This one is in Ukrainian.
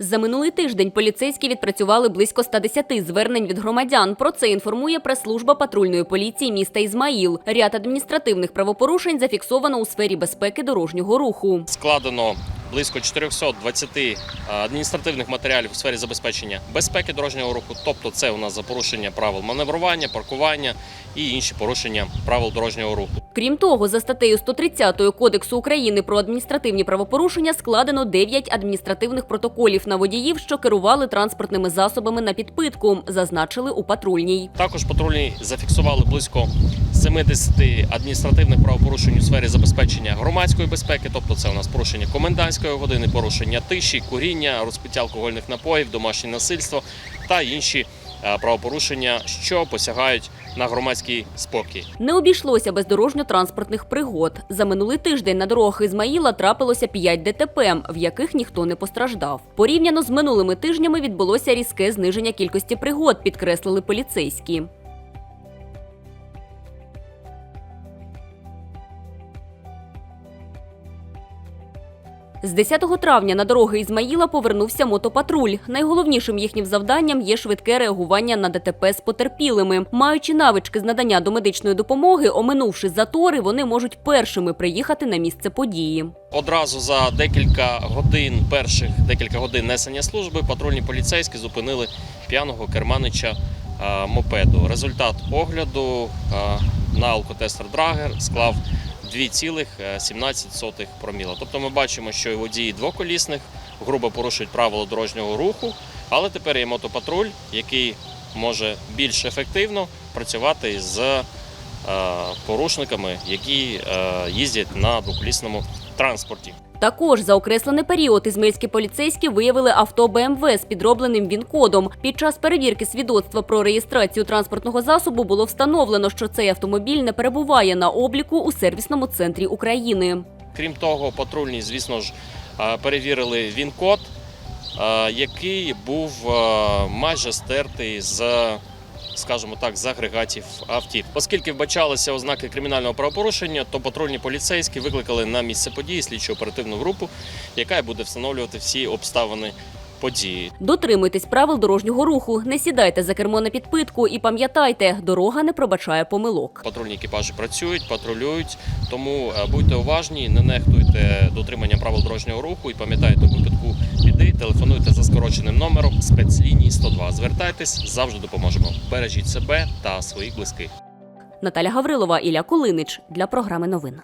За минулий тиждень поліцейські відпрацювали близько 110 звернень від громадян. Про це інформує прес-служба патрульної поліції міста Ізмаїл. Ряд адміністративних правопорушень зафіксовано у сфері безпеки дорожнього руху. складено близько 420 адміністративних матеріалів у сфері забезпечення безпеки дорожнього руху. Тобто, це у нас за порушення правил маневрування, паркування і інші порушення правил дорожнього руху. Крім того, за статтею 130 Кодексу України про адміністративні правопорушення складено 9 адміністративних протоколів на водіїв, що керували транспортними засобами на підпитку, зазначили у патрульній. Також патрульні зафіксували близько 70 адміністративних правопорушень у сфері забезпечення громадської безпеки, тобто це у нас порушення комендантської години, порушення тиші, куріння, розпиття алкогольних напоїв, домашнє насильство та інші е, правопорушення, що посягають на громадський спокій. Не обійшлося без дорожньо-транспортних пригод. За минулий тиждень на дорогах Ізмаїла трапилося 5 ДТП, в яких ніхто не постраждав. Порівняно з минулими тижнями відбулося різке зниження кількості пригод, підкреслили поліцейські. З 10 травня на дороги Ізмаїла повернувся мотопатруль. Найголовнішим їхнім завданням є швидке реагування на ДТП з потерпілими. Маючи навички з надання домедичної допомоги, оминувши затори, вони можуть першими приїхати на місце події. Одразу за декілька годин, перших декілька годин несення служби, патрульні поліцейські зупинили п'яного керманича е, мопеду. Результат огляду е, на алкотестер Драгер склав 2,17 проміла. Тобто ми бачимо, що і водії двоколісних грубо порушують правила дорожнього руху, але тепер є мотопатруль, який може більш ефективно працювати з е, порушниками, які е, їздять на двоколісному транспорті. Також за окреслений період ізмельські поліцейські виявили авто БМВ з підробленим він-кодом. Під час перевірки свідоцтва про реєстрацію транспортного засобу було встановлено, що цей автомобіль не перебуває на обліку у сервісному центрі України. Крім того, патрульні, звісно ж, перевірили він-код, який був майже стертий з, скажімо так, з агрегатів автів. Оскільки вбачалися ознаки кримінального правопорушення, то патрульні поліцейські викликали на місце події слідчо оперативну групу, яка буде встановлювати всі обставини події. Дотримуйтесь правил дорожнього руху, не сідайте за кермо на підпитку і пам'ятайте, дорога не пробачає помилок. Патрульні екіпажі працюють, патрулюють, тому е, будьте уважні, не нехтуйте дотримання правил дорожнього руху і пам'ятайте, у випадку скороченим номером спецлінії 102. Звертайтесь, завжди допоможемо. Бережіть себе та своїх близьких. Наталя Гаврилова, Ілля Кулинич для програми новин.